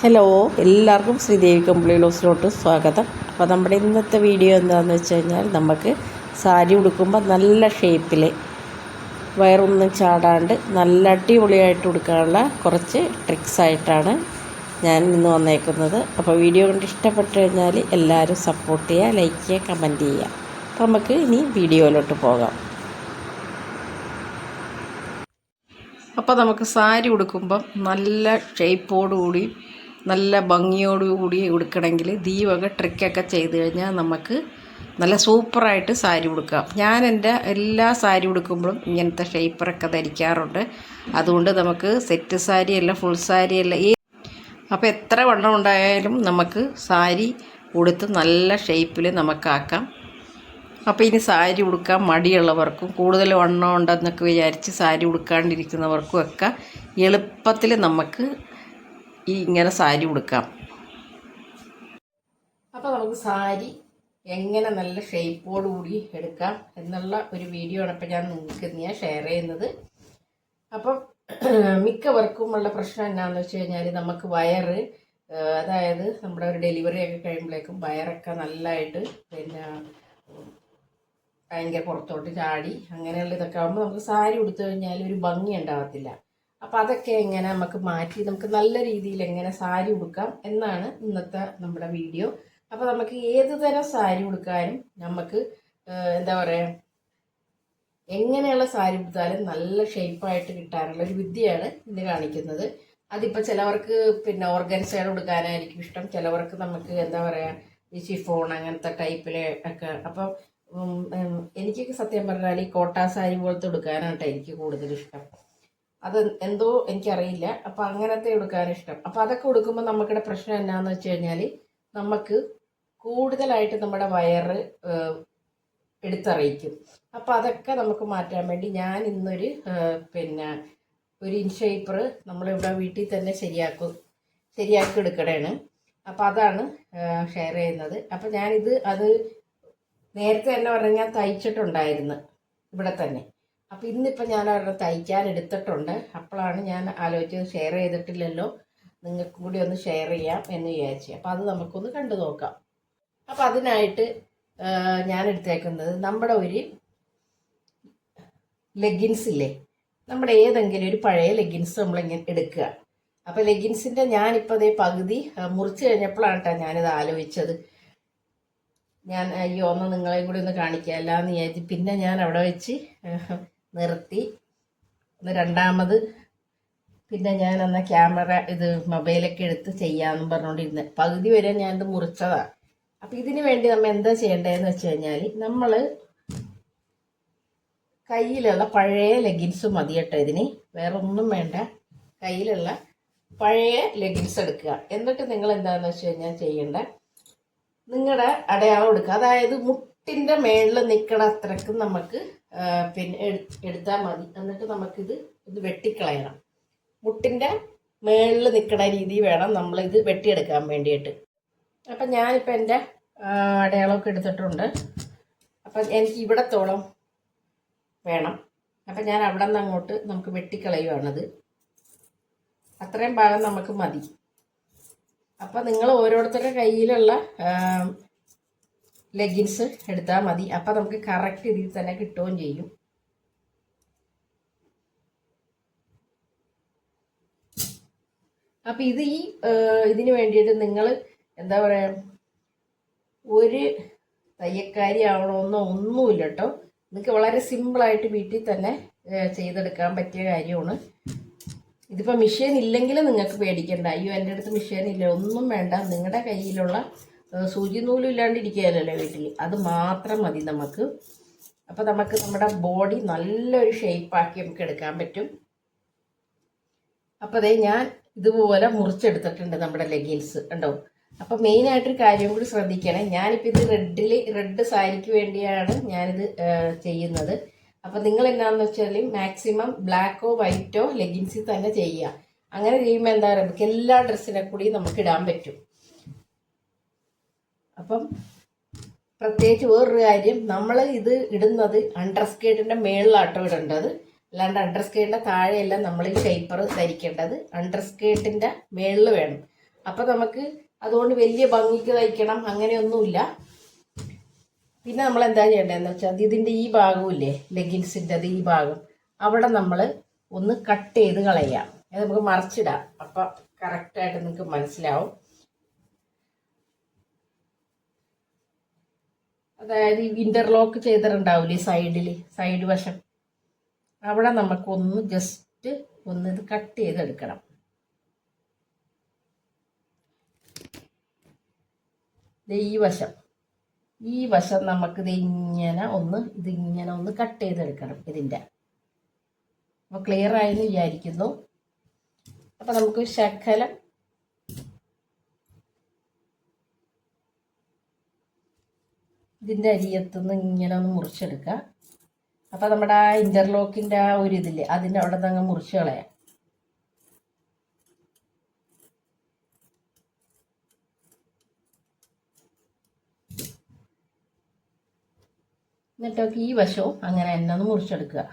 Hello എല്ലാവർക്കും ശ്രീദേവി കമ്പിളി ലോസിലോട്ട് സ്വാഗതം. അപ്പോൾ നമ്മുടെ ഇന്നത്തെ വീഡിയോ എന്താണെന്ന് വെച്ച് കഴിഞ്ഞാൽ നമുക്ക് സാരി ഉടുക്കുമ്പോൾ നല്ല ഷേപ്പിൽ വയറൊന്നും ചാടാണ്ട് നല്ല അടിപൊളിയായിട്ട് ഉടുക്കാനുള്ള കുറച്ച് ട്രിക്സ് ആയിട്ടാണ് ഞാൻ ഇന്ന് വന്നേക്കുന്നത്. അപ്പോൾ വീഡിയോ കണ്ട് ഇഷ്ടപ്പെട്ട് കഴിഞ്ഞാൽ എല്ലാവരും സപ്പോർട്ട് ചെയ്യുക ലൈക്ക് ചെയ്യുക കമന്റ് ചെയ്യുക. അപ്പോൾ നമുക്ക് ഇനി വീഡിയോയിലോട്ട് പോകാം. അപ്പോൾ നമുക്ക് സാരി ഉടുക്കുമ്പം നല്ല ഷേപ്പോടുകൂടി നല്ല ഭംഗിയോടുകൂടി ഉടുക്കണമെങ്കിൽ ഈ വക ട്രിക്കൊക്കെ ചെയ്ത് കഴിഞ്ഞാൽ നമുക്ക് നല്ല സൂപ്പറായിട്ട് സാരി ഉടുക്കാം. ഞാൻ എന്റെ എല്ലാ സാരി ഉടുക്കുമ്പോഴും ഇങ്ങനത്തെ ഷേപ്പറൊക്കെ ധരിക്കാറുണ്ട്. അതുകൊണ്ട് നമുക്ക് സെറ്റ് സാരി അല്ല ഫുൾ സാരി അല്ല ഈ അപ്പോൾ എത്ര വണ്ണം ഉണ്ടായാലും നമുക്ക് സാരി ഉടുത്ത് നല്ല ഷേപ്പിൽ നമുക്കാക്കാം. അപ്പോൾ ഇനി സാരി ഉടുക്കാൻ മടിയുള്ളവർക്കും കൂടുതൽ വണ്ണം ഉണ്ടെന്നൊക്കെ വിചാരിച്ച് സാരി ഉടുക്കാണ്ടിരിക്കുന്നവർക്കും ഒക്കെ എളുപ്പത്തിൽ നമുക്ക് ഈ ഇങ്ങനെ സാരി ഉടുക്കാം. അപ്പോൾ നമുക്ക് സാരി എങ്ങനെ നല്ല ഷേപ്പോട് കൂടി എടുക്കാം എന്നുള്ള ഒരു വീഡിയോ ആണ് ഇപ്പോൾ ഞാൻ നിങ്ങൾക്ക് ഞാൻ ഷെയർ ചെയ്യുന്നത്. അപ്പം മിക്കവർക്കും ഉള്ള പ്രശ്നം എന്നാന്ന് വെച്ച് കഴിഞ്ഞാൽ നമുക്ക് വയറ് അതായത് നമ്മുടെ ഒരു ഡെലിവറി ഒക്കെ കഴിയുമ്പോഴേക്കും വയറൊക്കെ നല്ലതായിട്ട് പിന്നെ ഭയങ്കര പുറത്തോട്ട് ചാടി അങ്ങനെയുള്ള ഇതൊക്കെ ആകുമ്പോൾ നമുക്ക് സാരി ഉടുത്തു കഴിഞ്ഞാൽ ഒരു ഭംഗി ഉണ്ടാവത്തില്ല. അപ്പം അതൊക്കെ എങ്ങനെ നമുക്ക് മാറ്റി നമുക്ക് നല്ല രീതിയിൽ എങ്ങനെ സാരി ഉടുക്കാം എന്നാണ് ഇന്നത്തെ നമ്മുടെ വീഡിയോ. അപ്പോൾ നമുക്ക് ഏത് തരം സാരി ഉടുക്കാനും നമുക്ക് എന്താ പറയുക എങ്ങനെയുള്ള സാരി ഉടുത്താലും നല്ല ഷേപ്പായിട്ട് കിട്ടാനുള്ള ഒരു വിദ്യയാണ് ഇന്ന് കാണിക്കുന്നത്. അതിപ്പോൾ ചിലവർക്ക് പിന്നെ ഓർഗൻസൈഡ് ഉടുക്കാനായിരിക്കും ഇഷ്ടം. ചിലവർക്ക് നമുക്ക് എന്താ പറയുക ഈ ഷിഫോൺ അങ്ങനത്തെ ടൈപ്പിലെ ഒക്കെ. അപ്പം എനിക്കൊക്കെ സത്യം പറഞ്ഞാൽ ഈ കോട്ടാ സാരി പോലത്തെ ഉടുക്കാനായിട്ട് എനിക്ക് കൂടുതൽ ഇഷ്ടം അത് എന്തോ എനിക്കറിയില്ല. അപ്പം അങ്ങനത്തെ എടുക്കാൻ ഇഷ്ടം. അപ്പം അതൊക്കെ കൊടുക്കുമ്പോൾ നമുക്കിടെ പ്രശ്നം എന്നാന്ന് വെച്ച് കഴിഞ്ഞാൽ നമുക്ക് കൂടുതലായിട്ട് നമ്മുടെ വയറ് എടുത്തറിയിക്കും. അപ്പം അതൊക്കെ നമുക്ക് മാറ്റാൻ വേണ്ടി ഞാൻ ഇന്നൊരു പിന്നെ ഒരു ഇൻഷേപ്പർ നമ്മളിവിടെ വീട്ടിൽ തന്നെ ശരിയാക്കും ശരിയാക്കി എടുക്കണേണ്. അപ്പം അതാണ് ഷെയർ ചെയ്യുന്നത്. അപ്പം ഞാനിത് അത് നേരത്തെ തന്നെ പറഞ്ഞാൽ തയ്ച്ചിട്ടുണ്ടായിരുന്നു. ഇവിടെ തന്നെ. അപ്പം ഇന്നിപ്പം ഞാൻ അവരുടെ തയ്ക്കാൻ എടുത്തിട്ടുണ്ട്. അപ്പോഴാണ് ഞാൻ ആലോചിച്ചത് ഷെയർ ചെയ്തിട്ടില്ലല്ലോ. നിങ്ങൾക്കും കൂടി ഒന്ന് ഷെയർ ചെയ്യാം എന്ന് വിചാരിച്ചു. അപ്പം അത് നമുക്കൊന്ന് കണ്ടു നോക്കാം. അപ്പം അതിനായിട്ട് ഞാൻ എടുത്തേക്കുന്നത് നമ്മുടെ ഒരു ലെഗിൻസ് ഇല്ലേ? നമ്മുടെ ഏതെങ്കിലും ഒരു പഴയ ലെഗിൻസ് നമ്മളിങ്ങനെ എടുക്കുക. അപ്പം ലെഗിൻസിന്റെ ഞാനിപ്പോൾ അതേ പകുതി മുറിച്ച് കഴിഞ്ഞപ്പോഴാണ് കേട്ടോ ഞാനിത് ആലോചിച്ചത്. ഞാൻ അയ്യോ ഒന്ന് നിങ്ങളെയും കൂടി ഒന്ന് കാണിക്കാമല്ല എന്ന് വിചാരിച്ചു പിന്നെ ഞാൻ അവിടെ വെച്ച് നിർത്തി. രണ്ടാമത്. പിന്നെ ഞാൻ അന്ന് ക്യാമറ ഇത് മൊബൈലൊക്കെ എടുത്ത് ചെയ്യാമെന്നും പറഞ്ഞുകൊണ്ടിരുന്നത് പകുതി വരെ ഞാൻ ഇത് മുറിച്ചതാണ് അപ്പം ഇതിന് വേണ്ടി നമ്മൾ എന്താ ചെയ്യേണ്ടതെന്ന് വെച്ച് കഴിഞ്ഞാൽ നമ്മൾ കയ്യിലുള്ള പഴയ ലെഗിൻസ് മതി കേട്ടോ ഇതിന്. വേറെ ഒന്നും വേണ്ട. കയ്യിലുള്ള പഴയ ലെഗിൻസ് എടുക്കുക. എന്നിട്ട് നിങ്ങൾ എന്താണെന്ന് വെച്ച് കഴിഞ്ഞാൽ ചെയ്യേണ്ട? നിങ്ങളുടെ അടയാളം എടുക്കുക. അതായത് മുട്ടിന്റെ മേളിൽ നിൽക്കണ അത്രക്കും നമുക്ക് പിന്നെ എടുത്താൽ മതി. എന്നിട്ട് നമുക്കിത് ഇത് വെട്ടിക്കളയണം. മുട്ടിന്റെ മേളിൽ നിൽക്കണ രീതി വേണം നമ്മളിത് വെട്ടിയെടുക്കാൻ വേണ്ടിയിട്ട്. അപ്പം ഞാനിപ്പോൾ എന്റെ അടയാളമൊക്കെ എടുത്തിട്ടുണ്ട്. അപ്പം എനിക്ക് ഇവിടത്തോളം വേണം. അപ്പം ഞാൻ അവിടെ നിന്ന് അങ്ങോട്ട് നമുക്ക് വെട്ടിക്കളയുവാണത്. അത്രയും ഭാഗം നമുക്ക് മതി. അപ്പം നിങ്ങൾ ഓരോരുത്തരുടെ കയ്യിലുള്ള ലെഗിൻസ് എടുത്താൽ മതി. അപ്പം നമുക്ക് കറക്റ്റ് ഇതിൽ തന്നെ കിട്ടുകയും ചെയ്യും. അപ്പം ഇത് ഈ ഇതിന് വേണ്ടിയിട്ട് നിങ്ങൾ എന്താ പറയുക ഒരു തയ്യക്കാരി ആവണമെന്നോ ഒന്നുമില്ല കേട്ടോ. നിങ്ങൾക്ക് വളരെ സിമ്പിളായിട്ട് വീട്ടിൽ തന്നെ ചെയ്തെടുക്കാൻ പറ്റിയ കാര്യമാണ്. ഇതിപ്പോൾ മെഷീൻ ഇല്ലെങ്കിൽ നിങ്ങൾക്ക് പേടിക്കണ്ട. അയ്യോ എന്റെ അടുത്ത് മെഷീൻ ഇല്ല ഒന്നും വേണ്ട. നിങ്ങളുടെ കയ്യിലുള്ള സൂചി നൂലും ഇല്ലാണ്ടിരിക്കുകയല്ലോ വീട്ടിൽ അത് മാത്രം മതി നമുക്ക്. അപ്പോൾ നമുക്ക് നമ്മുടെ ബോഡി നല്ലൊരു ഷേപ്പാക്കി നമുക്ക് എടുക്കാൻ പറ്റും. അപ്പോൾ അതേ ഞാൻ ഇതുപോലെ മുറിച്ചെടുത്തിട്ടുണ്ട് നമ്മുടെ ലെഗിൻസ് ഉണ്ടോ അപ്പോൾ മെയിനായിട്ടൊരു കാര്യം കൂടി ശ്രദ്ധിക്കണേ. ഞാനിപ്പോൾ ഇത് റെഡിൽ റെഡ് സാരിക്ക് വേണ്ടിയാണ് ഞാനിത് ചെയ്യുന്നത്. അപ്പോൾ നിങ്ങൾ എന്താണെന്ന് വെച്ചാൽ മാക്സിമം ബ്ലാക്കോ വൈറ്റോ ലെഗിൻസിൽ തന്നെ ചെയ്യുക. അങ്ങനെ ചെയ്യുമ്പോൾ എന്താ പറയുക എല്ലാ ഡ്രസ്സിനെ കൂടി നമുക്ക് ഇടാൻ പറ്റും. അപ്പം പ്രത്യേകിച്ച് വേറൊരു കാര്യം നമ്മൾ ഇത് ഇടുന്നത് അണ്ടർ സ്കേർട്ടിന്റെ മേളിലാട്ടോ ഇടേണ്ടത്. അല്ലാണ്ട് അണ്ടർ സ്കേർട്ടിന്റെ താഴെയല്ല നമ്മൾ ഈ ഷേപ്പർ ധരിക്കേണ്ടത്. അണ്ടർ സ്കേർട്ടിന്റെ മേളിൽ വേണം. അപ്പൊ നമുക്ക് അതുകൊണ്ട് വലിയ ഭംഗിക്ക് തയ്ക്കണം അങ്ങനെയൊന്നുമില്ല. പിന്നെ നമ്മൾ എന്താ ചെയ്യേണ്ടതെന്ന് വെച്ചാൽ ഇതിന്റെ ഈ ഭാഗമില്ലേ ലെഗിൻസിന്റെ ഈ ഭാഗം. അവിടെ നമ്മൾ ഒന്ന് കട്ട് ചെയ്ത് കളയാം. അത് നമുക്ക് മറിച്ചിടാം. അപ്പം കറക്റ്റായിട്ട് നിങ്ങൾക്ക് മനസ്സിലാവും. അതായത് ഇന്റർലോക്ക് ചെയ്തിട്ടുണ്ടാവില്ലേ സൈഡിൽ സൈഡ് വശം. അവിടെ നമുക്കൊന്ന് ജസ്റ്റ് ഒന്ന് ഇത് കട്ട് ചെയ്തെടുക്കണം. ഈ വശം. ഈ വശം നമുക്ക് ഇത് ഇങ്ങനെ ഒന്ന് ഇതിങ്ങനെ ഒന്ന് കട്ട് ചെയ്തെടുക്കണം ഇതിന്റെ. അപ്പോൾ ക്ലിയർ ആയെന്ന് വിചാരിക്കുന്നു. അപ്പം നമുക്ക് ശകലം ഇതിന്റെ അരിയത്തുനിന്ന് ഇങ്ങനെ ഒന്ന് മുറിച്ചെടുക്കുക. അപ്പോൾ നമ്മുടെ ആ ഇന്റർലോക്കിന്റെ ആ ഒരു ഇതില്ലേ അതിന്റെ അവിടെ നിന്ന് അങ്ങ് മുറിച്ച് കളയാം. എന്നിട്ടൊക്കെ ഈ വശവും അങ്ങനെ എന്നൊന്ന് മുറിച്ചെടുക്കുക.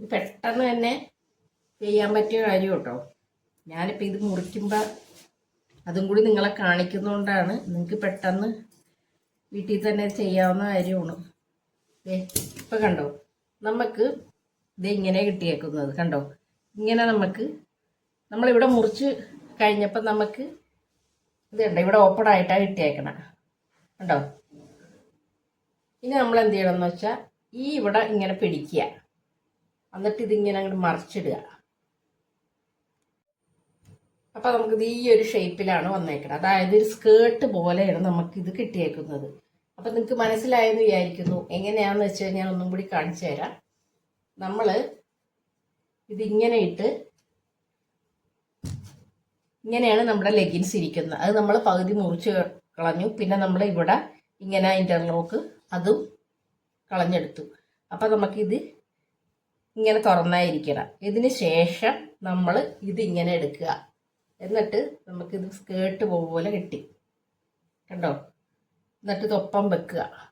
ഇത് പെട്ടെന്ന് തന്നെ ചെയ്യാൻ പറ്റിയ കാര്യം കേട്ടോ ഞാനിപ്പോൾ ഇത് മുറിക്കുമ്പോൾ അതും കൂടി നിങ്ങളെ കാണിക്കുന്നതുകൊണ്ടാണ് നിങ്ങൾക്ക് പെട്ടെന്ന് വീട്ടിൽ തന്നെ ചെയ്യാവുന്ന കാര്യമാണ്. ദേ ഇപ്പം കണ്ടോ? നമുക്ക് ഇത് ഇങ്ങനെ കിട്ടിയേക്കുന്നത് കണ്ടോ? ഇങ്ങനെ നമുക്ക് നമ്മളിവിടെ മുറിച്ച് കഴിഞ്ഞപ്പോൾ നമുക്ക് ഇത് കണ്ടോ? ഇവിടെ ഓപ്പൺ ആയിട്ടാണ് കിട്ടിയേക്കണം. കണ്ടോ? ഇനി നമ്മൾ എന്ത് ചെയ്യണം എന്ന് വെച്ചാൽ ഈ ഇവിടെ ഇങ്ങനെ പിടിക്കുക. എന്നിട്ട് ഇതിങ്ങനെ അങ്ങോട്ട് മറിച്ചിടുക. അപ്പൊ നമുക്കിത് ഈ ഒരു ഷേപ്പിലാണ് വന്നേക്കുന്നത് അതായത് ഒരു സ്കേർട്ട് പോലെയാണ് നമുക്ക് ഇത് കിട്ടിയേക്കുന്നത്. അപ്പൊ നിങ്ങൾക്ക് മനസ്സിലായെന്ന് വിചാരിക്കുന്നു. എങ്ങനെയാന്ന് വെച്ച് കഴിഞ്ഞാൽ ഒന്നും കൂടി കാണിച്ചു തരാം. നമ്മൾ ഇതിങ്ങനെ ഇട്ട് ഇങ്ങനെയാണ് നമ്മുടെ ലെഗിൻസ് ഇരിക്കുന്നത്. അത് നമ്മൾ പകുതി മുറിച്ച് കളഞ്ഞു. പിന്നെ നമ്മൾ ഇവിടെ ഇങ്ങനെ ഇന്റർലോക്ക് അതും കളഞ്ഞെടുത്തു. അപ്പൊ നമുക്കിത് ഇങ്ങനെ തുറന്നായിരിക്കണം. ഇതിന് ശേഷം നമ്മൾ ഇതിങ്ങനെ എടുക്കുക. എന്നിട്ട് നമുക്കിത് സ്കേർട്ട് പോലെ കിട്ടി. കണ്ടോ? എന്നിട്ട് തൊപ്പം വെക്കുക.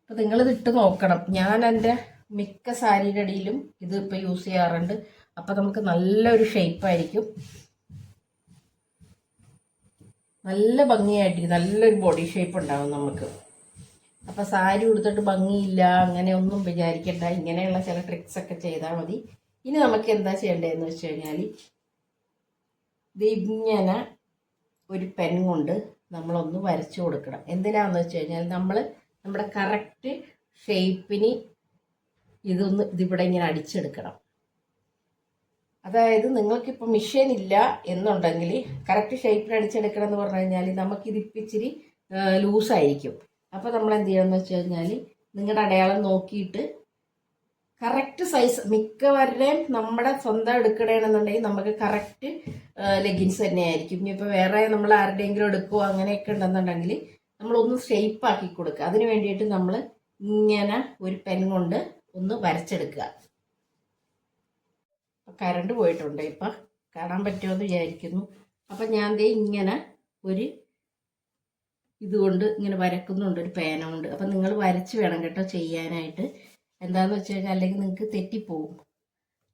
അപ്പം നിങ്ങളിത് ഇട്ട് നോക്കണം. ഞാൻ എന്റെ മിക്ക സാരിയുടെ അടിയിലും ഇത് ഇപ്പം യൂസ് ചെയ്യാറുണ്ട്. അപ്പം നമുക്ക് നല്ലൊരു ഷേപ്പായിരിക്കും നല്ല ഭംഗിയായിട്ട് നല്ലൊരു ബോഡി ഷേപ്പ് ഉണ്ടാവും നമുക്ക്. അപ്പൊ സാരി ഉടുത്തിട്ട് ഭംഗിയില്ല അങ്ങനെ ഒന്നും വിചാരിക്കണ്ട. ഇങ്ങനെയുള്ള ചില ട്രിക്സ് ഒക്കെ ചെയ്താൽ മതി. ഇനി നമുക്ക് എന്താ ചെയ്യേണ്ടതെന്ന് വെച്ച് കഴിഞ്ഞാൽ ഇങ്ങനെ ഒരു പെൻ കൊണ്ട് നമ്മളൊന്ന് വരച്ചു കൊടുക്കണം. എന്തിനാന്ന് വെച്ച് കഴിഞ്ഞാൽ നമ്മൾ നമ്മുടെ കറക്റ്റ് ഷേപ്പിന് ഇതൊന്ന് ഇതിവിടെ ഇങ്ങനെ അടിച്ചെടുക്കണം. അതായത് നിങ്ങൾക്കിപ്പോൾ മിഷീൻ ഇല്ല എന്നുണ്ടെങ്കിൽ കറക്റ്റ് ഷേപ്പിൽ അടിച്ചെടുക്കണം എന്ന് പറഞ്ഞു കഴിഞ്ഞാൽ നമുക്കിതിപ്പിച്ചിരി ലൂസായിരിക്കും അപ്പോൾ നമ്മൾ എന്ത് ചെയ്യണമെന്ന് വെച്ച് കഴിഞ്ഞാൽ നിങ്ങളുടെ അടയാളം നോക്കിയിട്ട് കറക്റ്റ് സൈസ് മിക്കവരുടെയും നമ്മുടെ സ്വന്തം എടുക്കണമെന്നുണ്ടെങ്കിൽ നമുക്ക് കറക്റ്റ് ലെഗിൻസ് തന്നെയായിരിക്കും. ഇനിയിപ്പോൾ വേറെ നമ്മൾ ആരുടെയെങ്കിലും എടുക്കുമോ അങ്ങനെയൊക്കെ ഉണ്ടെന്നുണ്ടെങ്കിൽ നമ്മളൊന്ന് ഷേപ്പ് ആക്കി കൊടുക്കുക അതിന് വേണ്ടിയിട്ട് നമ്മൾ ഇങ്ങനെ ഒരു പെൻ കൊണ്ട് ഒന്ന് വരച്ചെടുക്കുക കറണ്ട് പോയിട്ടുണ്ട്. ഇപ്പം കാണാൻ പറ്റുമെന്ന് വിചാരിക്കുന്നു. അപ്പം ഞാൻ ദേ ഇങ്ങനെ ഒരു ഇതുകൊണ്ട് ഇങ്ങനെ വരക്കുന്നുണ്ട് ഒരു പേന കൊണ്ട് അപ്പം നിങ്ങൾ വരച്ച് വേണം കേട്ടോ ചെയ്യാനായിട്ട്. എന്താണെന്ന് വെച്ച് കഴിഞ്ഞാൽ അല്ലെങ്കിൽ നിങ്ങൾക്ക് തെറ്റിപ്പോവും.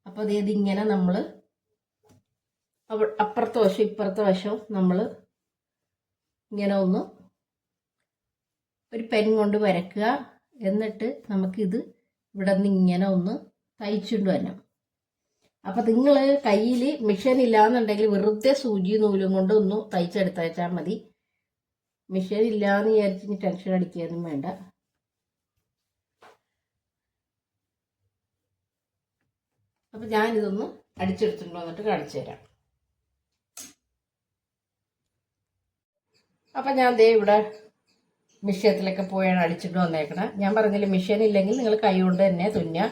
അപ്പോൾ അതായത് ഇങ്ങനെ നമ്മൾ അപ്പുറത്തെ വശം ഇപ്പുറത്തെ വശം നമ്മൾ ഇങ്ങനെ ഒന്ന് ഒരു പെൻ കൊണ്ട് വരക്കുക. എന്നിട്ട് നമുക്കിത് ഇവിടെ നിന്ന് ഇങ്ങനെ ഒന്ന് തയ്ച്ചുകൊണ്ട് വരണം. അപ്പം നിങ്ങൾ കയ്യിൽ മെഷീൻ ഇല്ലാന്നുണ്ടെങ്കിൽ വെറുതെ സൂചി നൂലും കൊണ്ട് ഒന്ന് തയ്ച്ചെടുത്തയച്ചാൽ മതി. മിഷൻ ഇല്ലാന്ന് വിചാരിച്ച് ടെൻഷൻ അടിക്കുകയൊന്നും വേണ്ട. അപ്പം ഞാനിതൊന്ന് അടിച്ചെടുത്തിട്ടുണ്ടോ എന്നിട്ട് കാണിച്ചു തരാം. അപ്പം ഞാൻ ദേ ഇവിടെ മിഷ്യത്തിലൊക്കെ പോയാണ് അടിച്ചിട്ട് വന്നേക്കണം. ഞാൻ പറഞ്ഞില്ല മിഷൻ ഇല്ലെങ്കിൽ നിങ്ങൾ കൈ കൊണ്ട് തന്നെ തുന്നുക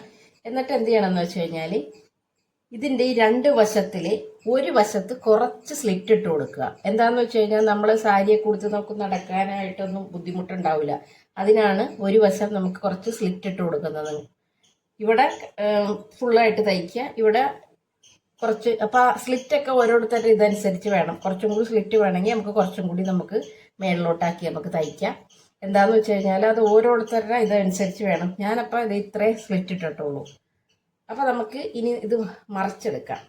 എന്നിട്ട് എന്ത് ചെയ്യണമെന്ന് വെച്ച് കഴിഞ്ഞാൽ ഇതിന്റെ ഈ രണ്ട് വശത്തിൽ ഒരു വശത്ത് കുറച്ച് സ്ലിറ്റ് ഇട്ട് കൊടുക്കുക. എന്താന്ന് വെച്ച് കഴിഞ്ഞാൽ നമ്മൾ സാരിയെ കുറിച്ച് നമുക്ക് നടക്കാനായിട്ടൊന്നും ബുദ്ധിമുട്ടുണ്ടാവില്ല. അതിനാണ് ഒരു വശം നമുക്ക് കുറച്ച് സ്ലിറ്റ് ഇട്ട് കൊടുക്കുന്നത്. ഇവിടെ ഫുള്ളായിട്ട് തയ്ക്കുക. ഇവിടെ കുറച്ച് അപ്പോൾ ആ സ്ലിറ്റൊക്കെ ഓരോരുത്തരുടെ ഇതനുസരിച്ച് വേണം. കുറച്ചും കൂടി സ്ലിറ്റ് വേണമെങ്കിൽ നമുക്ക് കുറച്ചും കൂടി നമുക്ക് മേളിലോട്ടാക്കി നമുക്ക് തയ്ക്കാം. എന്താന്ന് വെച്ച് കഴിഞ്ഞാൽ അത് ഓരോരുത്തരുടെ ഇതനുസരിച്ച് വേണം. ഞാനപ്പോൾ ഇത് ഇത്രയും സ്ലിറ്റ് ഇട്ടിട്ടുള്ളൂ. അപ്പോൾ നമുക്ക് ഇനി ഇത് മറിച്ചെടുക്കാം.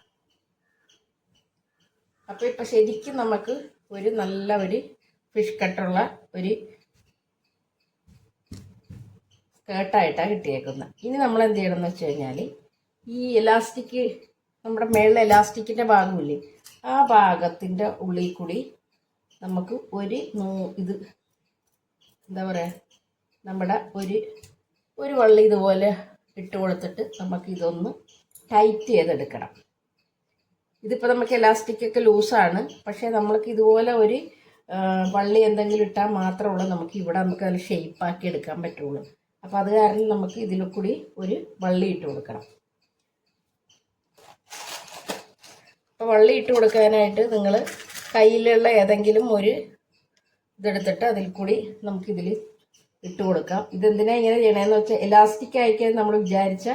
അപ്പോൾ ഇപ്പം ശരിക്കും നമുക്ക് ഒരു നല്ല ഒരു ഫിഷ് കട്ടുള്ള ഒരു സ്കേർട്ടായിട്ടാണ് കിട്ടിയേക്കുന്നത് ഇനി നമ്മൾ എന്ത് ചെയ്യണം എന്ന് വെച്ച് കഴിഞ്ഞാൽ ഈ എലാസ്റ്റിക് നമ്മുടെ മേളിലെ എലാസ്റ്റിക്കിന്റെ ഭാഗമില്ലേ ആ ഭാഗത്തിന്റെ ഉള്ളിൽ കൂടി നമുക്ക് ഒരു നൂ ഇത് എന്താ പറയുക നമ്മുടെ ഒരു ഒരു വള്ളി ഇതുപോലെ ഇട്ട് കൊടുത്തിട്ട് നമുക്ക് ഇതൊന്ന് ടൈറ്റ് ചെയ്തെടുക്കണം. ഇതിപ്പോൾ നമുക്ക് എലാസ്റ്റിക് ഒക്കെ ലൂസാണ് പക്ഷേ നമ്മൾക്ക് ഇതുപോലെ ഒരു വള്ളി എന്തെങ്കിലും ഇട്ടാൽ മാത്രമുള്ളൂ നമുക്ക് ഇവിടെ നമുക്ക് അതിൽ ഷെയ്പ്പാക്കി എടുക്കാൻ പറ്റുള്ളൂ. അപ്പോൾ അത് കാരണം നമുക്ക് ഇതിൽ കൂടി ഒരു വള്ളി ഇട്ട് കൊടുക്കണം. അപ്പോൾ വള്ളി ഇട്ട് കൊടുക്കാനായിട്ട് നിങ്ങൾ കയ്യിലുള്ള ഏതെങ്കിലും ഒരു ഇതെടുത്തിട്ട് അതിൽ കൂടി നമുക്കിതിൽ ഇട്ട് കൊടുക്കാം. ഇതെന്തിനാ ഇങ്ങനെ ചെയ്യണമെന്ന് വെച്ചാൽ എലാസ്റ്റിക് ആയിക്കാൻ നമ്മൾ വിചാരിച്ച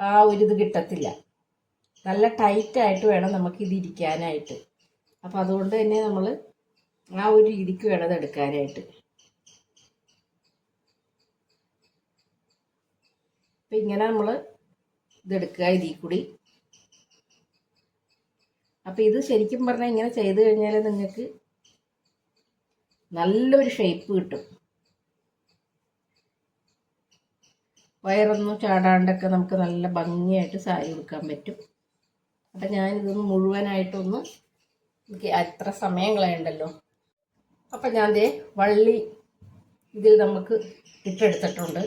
ആ ഒരു ഇത് കിട്ടത്തില്ല. നല്ല ടൈറ്റ് ആയിട്ട് വേണം നമുക്ക് ഇത് ഇരിക്കാനായിട്ട്. അപ്പം അതുകൊണ്ട് തന്നെ നമ്മൾ ആ ഒരു രീതിക്ക് വേണം ഇത് എടുക്കാനായിട്ട്. അപ്പം ഇങ്ങനെ നമ്മൾ ഇതെടുക്കുക ഇതിൽ കൂടി. അപ്പം ഇത് ശരിക്കും പറഞ്ഞാൽ ഇങ്ങനെ ചെയ്ത് കഴിഞ്ഞാൽ നിങ്ങൾക്ക് നല്ലൊരു ഷേപ്പ് കിട്ടും. വയറൊന്നും ചാടാണ്ടൊക്കെ നമുക്ക് നല്ല ഭംഗിയായിട്ട് സാരി ഉടുക്കാൻ പറ്റും. അപ്പം ഞാനിതൊന്ന് മുഴുവനായിട്ടൊന്ന് എനിക്ക് അത്ര സമയം അപ്പം ഞാൻ ദേ വള്ളി ഇതിൽ നമുക്ക് ഇട്ടെടുത്തിട്ടുണ്ട്.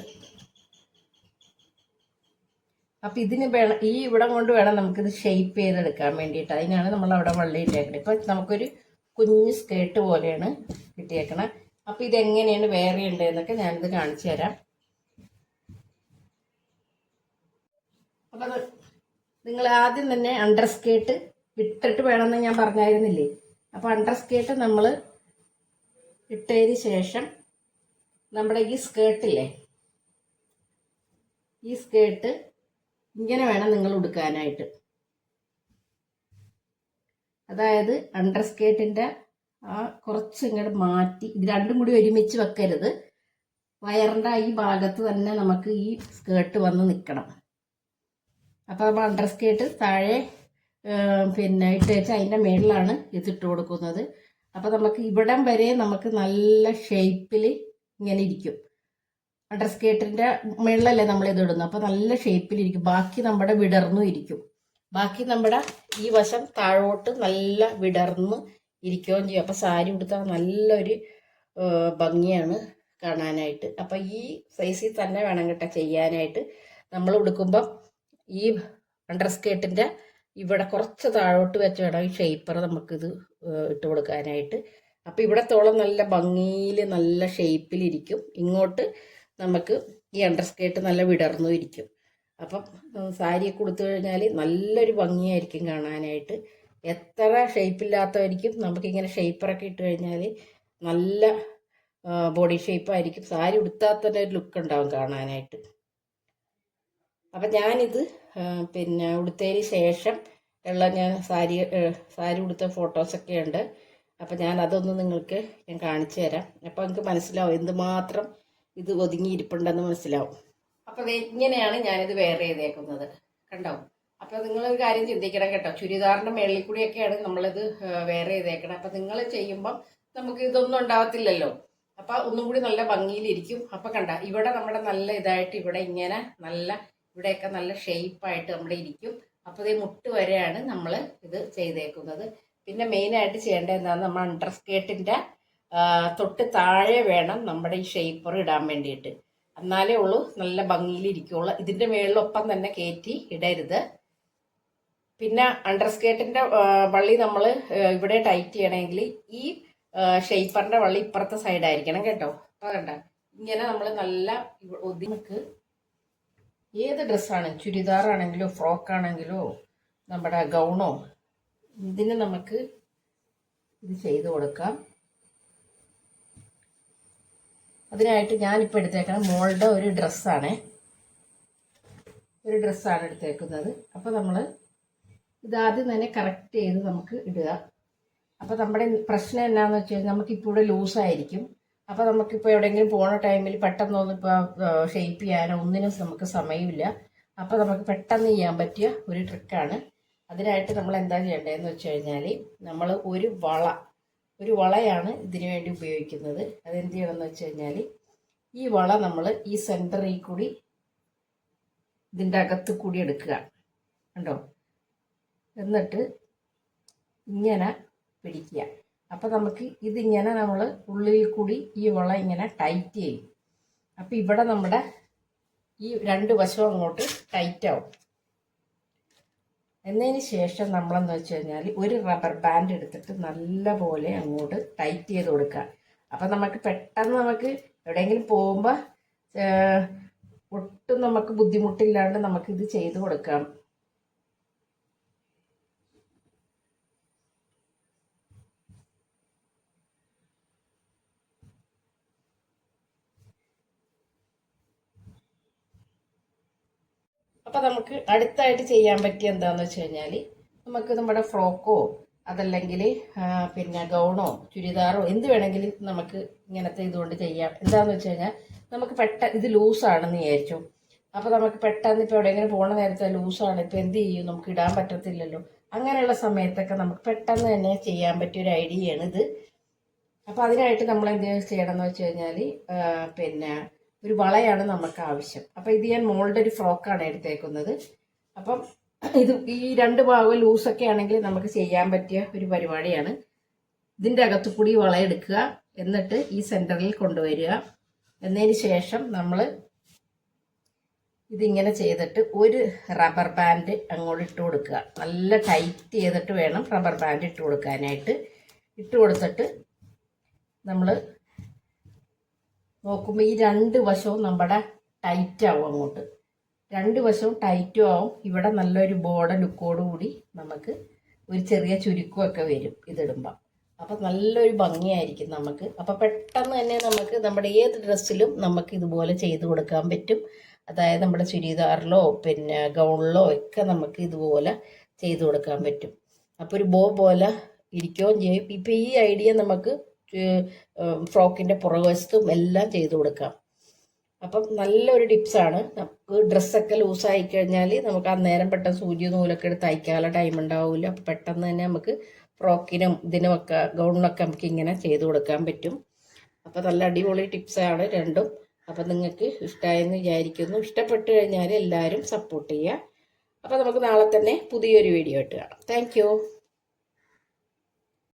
അപ്പം ഇതിന് വേണം ഈ ഇവിടം കൊണ്ട് വേണം നമുക്കിത് ഷെയ്പ്പ് ചെയ്തെടുക്കാൻ വേണ്ടിയിട്ട്. അതിനാണ് നമ്മൾ അവിടെ വള്ളി ഇട്ടേക്കുന്നത് ഇപ്പം നമുക്കൊരു കുഞ്ഞ് സ്കേർട്ട് പോലെയാണ് കിട്ടിയേക്കണം. അപ്പം ഇതെങ്ങനെയാണ് വേറെ ഉണ്ടെന്നൊക്കെ ഞാനിത് കാണിച്ചു തരാം. അപ്പം നിങ്ങൾ ആദ്യം തന്നെ അണ്ടർ സ്കേർട്ട് ഇട്ടിട്ട് വേണമെന്ന് ഞാൻ പറഞ്ഞായിരുന്നില്ലേ? അപ്പോൾ അണ്ടർ സ്കേർട്ട് നമ്മൾ ഇട്ടതിന് ശേഷം നമ്മുടെ ഈ സ്കേർട്ടില്ലേ ഈ സ്കേർട്ട് ഇങ്ങനെ വേണം നിങ്ങൾ ഉടുക്കാനായിട്ട്. അതായത് അണ്ടർ സ്കേർട്ടിന്റെ ആ കുറച്ച് ഇങ്ങോട്ട് മാറ്റി ഇത് രണ്ടും കൂടി ഒരുമിച്ച് വെക്കരുത്. വയറിന്റെ ഈ ഭാഗത്ത് തന്നെ നമുക്ക് ഈ സ്കേർട്ട് വന്ന് നിൽക്കണം അപ്പോൾ നമ്മൾ അണ്ടർ സ്കേർട്ട് താഴെ പിന്നെ ഇട്ട് വെച്ച് അതിന്റെ മേളിലാണ് ഇതിട്ട് കൊടുക്കുന്നത്. അപ്പോൾ നമുക്ക് ഇവിടം വരെ നമുക്ക് നല്ല ഷേപ്പിൽ ഇങ്ങനെ ഇരിക്കും. അണ്ടർ സ്കേർട്ടിന്റെ മുകളിലല്ലേ നമ്മൾ ഇത് ഇടുന്നത്? അപ്പോൾ നല്ല ഷേപ്പിലിരിക്കും ബാക്കി നമ്മുടെ വിടർന്നു ഇരിക്കും. ബാക്കി നമ്മുടെ ഈ വശം താഴോട്ട് നല്ല വിടർന്ന് ഇരിക്കുകയും ചെയ്യും. അപ്പോൾ സാരി ഉടുത്താൽ നല്ലൊരു ഭംഗിയാണ് കാണാനായിട്ട്. അപ്പോൾ ഈ സൈസിൽ തന്നെ വേണം കേട്ടോ ചെയ്യാനായിട്ട്. നമ്മൾ ഉടുക്കുമ്പം ഈ അണ്ടർ സ്കേർട്ടിന്റെ ഇവിടെ കുറച്ച് താഴോട്ട് വെച്ച് വേണം ഈ ഷേപ്പർ നമുക്കിത് ഇട്ട് കൊടുക്കാനായിട്ട്. അപ്പോൾ ഇവിടത്തോളം നല്ല ഭംഗിയിൽ നല്ല ഷേപ്പിലിരിക്കും ഇങ്ങോട്ട് നമുക്ക് ഈ അണ്ടർ സ്കേർട്ട് നല്ല വിടർന്നു ഇരിക്കും. അപ്പം സാരി കൊടുത്തു കഴിഞ്ഞാൽ നല്ലൊരു ഭംഗിയായിരിക്കും കാണാനായിട്ട്. എത്ര ഷേപ്പില്ലാത്തവരിക്കും നമുക്കിങ്ങനെ ഷേപ്പറൊക്കെ ഇട്ട് കഴിഞ്ഞാൽ നല്ല ബോഡി ഷേപ്പായിരിക്കും സാരി ഉടുത്താൽ തന്നെ ഒരു ലുക്ക് ഉണ്ടാവും കാണാനായിട്ട്. അപ്പം ഞാനിത് പിന്നെ ഉടുത്തതിന് ശേഷം ഉള്ള ഞാൻ സാരി സാരി ഉടുത്ത ഫോട്ടോസൊക്കെ ഉണ്ട് അപ്പം ഞാൻ അതൊന്ന് നിങ്ങൾക്ക് ഞാൻ കാണിച്ചു തരാം. അപ്പോൾ നിങ്ങൾക്ക് മനസ്സിലാവും എന്തുമാത്രം ഇത് ഒതുങ്ങിയിരിപ്പുണ്ടെന്ന് മനസ്സിലാവും. അപ്പോൾ ഇങ്ങനെയാണ് ഞാനിത് വെയർ ചെയ്തേക്കുന്നത്. കണ്ടോ? അപ്പോൾ നിങ്ങളൊരു കാര്യം ചിന്തിക്കണം കേട്ടോ. ചുരിദാറിന്റെ മേളിൽ കൂടിയൊക്കെയാണ് നമ്മളിത് വെയർ ചെയ്തേക്കണം. അപ്പോൾ നിങ്ങൾ ചെയ്യുമ്പം നമുക്ക് ഇതൊന്നും ഉണ്ടാവത്തില്ലല്ലോ. അപ്പോൾ ഒന്നും കൂടി നല്ല ഭംഗിയിലിരിക്കും. അപ്പോൾ കണ്ട ഇവിടെ നമ്മുടെ നല്ല ഇതായിട്ട് ഇവിടെ ഇങ്ങനെ നല്ല ഇവിടെയൊക്കെ നല്ല ഷെയ്പ്പായിട്ട് നമ്മൾ ഇരിക്കും. അപ്പോൾ ഈ മുട്ട് വരെയാണ് നമ്മൾ ഇത് ചെയ്തേക്കുന്നത്. പിന്നെ മെയിനായിട്ട് ചെയ്യേണ്ടത് എന്താണ് നമ്മൾ അണ്ടർ സ്കേർട്ടിന്റെ തൊട്ട് താഴെ വേണം നമ്മുടെ ഈ ഷേപ്പർ ഇടാൻ വേണ്ടിയിട്ട്. എന്നാലേ ഉള്ളൂ നല്ല ഭംഗിയിൽ ഇരിക്കുള്ളൂ. ഇതിന്റെ മേളിലൊപ്പം തന്നെ കയറ്റി ഇടരുത്. പിന്നെ അണ്ടർ സ്കേർട്ടിന്റെ വള്ളി നമ്മൾ ഇവിടെ ടൈറ്റ് ചെയ്യണമെങ്കിൽ ഈ ഷെയ്പ്പറിന്റെ വള്ളി ഇപ്പുറത്തെ സൈഡായിരിക്കണം കേട്ടോ. അപ്പോൾ കണ്ട? ഇങ്ങനെ നമ്മൾ നല്ല ഒതുങ്ങൾക്ക് ഏത് ഡ്രസ്സാണ്? ചുരിദാറാണെങ്കിലോ ഫ്രോക്കാണെങ്കിലോ നമ്മുടെ ഗൗണോ ഇതിന് നമുക്ക് ഇത് ചെയ്ത് കൊടുക്കാം. അതിനായിട്ട് ഞാനിപ്പോൾ എടുത്തേക്കുന്നത് മോളുടെ ഒരു ഡ്രസ്സാണ്. ഒരു ഡ്രസ്സാണ് എടുത്തേക്കുന്നത്. അപ്പോൾ നമ്മൾ ഇതാദ്യം തന്നെ കറക്റ്റ് ചെയ്ത് നമുക്ക് ഇടുക. അപ്പോൾ നമ്മുടെ പ്രശ്നം എന്നാന്ന് വെച്ച് കഴിഞ്ഞാൽ നമുക്കിപ്പോൾ ഇവിടെ ലൂസായിരിക്കും അപ്പോൾ നമുക്കിപ്പോൾ എവിടെയെങ്കിലും പോണ ടൈമിൽ പെട്ടെന്നൊന്നും ഇപ്പോൾ ഷേപ്പ് ചെയ്യാനോ ഒന്നിനും നമുക്ക് സമയമില്ല. അപ്പോൾ നമുക്ക് പെട്ടെന്ന് ചെയ്യാൻ പറ്റിയ ഒരു ട്രിക്കാണ് അതിനായിട്ട് നമ്മൾ എന്താ ചെയ്യേണ്ടതെന്ന് വെച്ച് കഴിഞ്ഞാൽ നമ്മൾ ഒരു വള ഒരു വളയാണ് ഇതിനു വേണ്ടി ഉപയോഗിക്കുന്നത്. അതെന്ത് ചെയ്യണമെന്ന് വെച്ച് കഴിഞ്ഞാൽ ഈ വള നമ്മൾ ഈ സെന്ററിൽ കൂടി ഇതിന്റെ അകത്ത് കൂടി എടുക്കുക. കണ്ടോ? എന്നിട്ട് ഇങ്ങനെ പിടിക്കുക. അപ്പോൾ നമുക്ക് ഇതിങ്ങനെ നമ്മൾ ഉള്ളിൽ കൂടി ഈ വള ഇങ്ങനെ ടൈറ്റ് ചെയ്യും. അപ്പോൾ ഇവിടെ നമ്മുടെ ഈ രണ്ട് വശവും അങ്ങോട്ട് ടൈറ്റ് ആവും. എന്നതിന് ശേഷം നമ്മളെന്ന് വെച്ച് കഴിഞ്ഞാൽ ഒരു റബ്ബർ ബാൻഡ് എടുത്തിട്ട് നല്ല പോലെ അങ്ങോട്ട് ടൈറ്റ് ചെയ്ത് കൊടുക്കുക. അപ്പം നമുക്ക് പെട്ടെന്ന് നമുക്ക് എവിടെയെങ്കിലും പോകുമ്പോൾ ഒട്ടും നമുക്ക് ബുദ്ധിമുട്ടില്ലാണ്ട് നമുക്കിത് ചെയ്ത് കൊടുക്കാം. അപ്പം നമുക്ക് അടുത്തായിട്ട് ചെയ്യാൻ പറ്റിയ എന്താണെന്ന് വെച്ച് കഴിഞ്ഞാൽ നമുക്ക് നമ്മുടെ ഫ്രോക്കോ അതല്ലെങ്കിൽ പിന്നെ ഗൗണോ ചുരിദാറോ എന്ത് വേണമെങ്കിലും നമുക്ക് ഇങ്ങനത്തെ ഇതുകൊണ്ട് ചെയ്യാം. എന്താണെന്ന് വെച്ച് കഴിഞ്ഞാൽ നമുക്ക് പെട്ടെന്ന് ഇത് ലൂസാണെന്ന് വിചാരിച്ചു. അപ്പോൾ നമുക്ക് പെട്ടെന്ന് ഇപ്പോൾ എവിടെയെങ്കിലും പോണ നേരത്തെ ലൂസാണ്. ഇപ്പോൾ എന്ത് ചെയ്യും? നമുക്ക് ഇടാൻ പറ്റത്തില്ലല്ലോ. അങ്ങനെയുള്ള സമയത്തൊക്കെ നമുക്ക് പെട്ടെന്ന് തന്നെ ചെയ്യാൻ പറ്റിയ ഒരു ഐഡിയയാണ് ഇത് അപ്പോൾ അതിനായിട്ട് നമ്മൾ എന്ത് ചെയ്യണമെന്ന് വെച്ച് കഴിഞ്ഞാൽ പിന്നെ ഒരു വളയാണ് നമുക്ക് ആവശ്യം. അപ്പം ഇത് ഞാൻ മോളുടെ ഒരു ഫ്രോക്കാണ് എടുത്തേക്കുന്നത്. അപ്പം ഇത് ഈ രണ്ട് ഭാഗം ലൂസൊക്കെ ആണെങ്കിൽ നമുക്ക് ചെയ്യാൻ പറ്റിയ ഒരു പരിപാടിയാണ്. ഇതിന്റെ അകത്തു കൂടി വളയെടുക്കുക എന്നിട്ട് ഈ സെന്ററിൽ കൊണ്ടുവരിക. എന്നതിന് ശേഷം നമ്മൾ ഇതിങ്ങനെ ചെയ്തിട്ട് ഒരു റബ്ബർ ബാൻഡ് അങ്ങോട്ട് ഇട്ട് കൊടുക്കുക. നല്ല ടൈറ്റ് ചെയ്തിട്ട് വേണം റബ്ബർ ബാൻഡ് ഇട്ട് കൊടുക്കാനായിട്ട്. ഇട്ട് കൊടുത്തിട്ട് നമ്മൾ നോക്കുമ്പോൾ ഈ രണ്ട് വശവും നമ്മുടെ ടൈറ്റ് ആവും അങ്ങോട്ട്. രണ്ട് വശവും ടൈറ്റും ആവും. ഇവിടെ നല്ലൊരു ബോർഡ ലുക്കോട് കൂടി നമുക്ക് ഒരു ചെറിയ ചുരുക്കമൊക്കെ വരും ഇതിടുമ്പോൾ അപ്പം നല്ലൊരു ഭംഗിയായിരിക്കും നമുക്ക്. അപ്പം പെട്ടെന്ന് തന്നെ നമുക്ക് നമ്മുടെ ഏത് ഡ്രസ്സിലും നമുക്ക് ഇതുപോലെ ചെയ്ത് കൊടുക്കാൻ പറ്റും. അതായത് നമ്മുടെ ചുരിദാറിലോ പിന്നെ ഗൗണിലോ ഒക്കെ നമുക്ക് ഇതുപോലെ ചെയ്ത് കൊടുക്കാൻ പറ്റും. അപ്പോൾ ഒരു ബോ പോലെ ഇരിക്കുകയും ചെയ്യും. ഇപ്പം ഈ ഐഡിയ നമുക്ക് ഫ്രോക്കിന്റെ പുറകുവശത്തും എല്ലാം ചെയ്തു കൊടുക്കാം. അപ്പം നല്ലൊരു ടിപ്സാണ് നമുക്ക് ഡ്രസ്സൊക്കെ ലൂസായി കഴിഞ്ഞാൽ നമുക്ക് അന്നേരം പെട്ടെന്ന് സൂചി നൂലൊക്കെ എടുത്ത് തയ്ക്കാനുള്ള ടൈം ഉണ്ടാവില്ല അപ്പം പെട്ടെന്ന് തന്നെ നമുക്ക് ഫ്രോക്കിനും ഇതിനുമൊക്കെ ഗൗണിനൊക്കെ നമുക്ക് ഇങ്ങനെ ചെയ്തു കൊടുക്കാൻ പറ്റും. അപ്പോൾ നല്ല അടിപൊളി ടിപ്സാണ് രണ്ടും. അപ്പം നിങ്ങൾക്ക് ഇഷ്ടമായെന്ന് വിചാരിക്കുന്നു. ഇഷ്ടപ്പെട്ട് കഴിഞ്ഞാൽ എല്ലാവരും സപ്പോർട്ട് ചെയ്യുക. അപ്പോൾ നമുക്ക് നാളെ തന്നെ പുതിയൊരു വീഡിയോ ഇട്ട് കാണാം. താങ്ക്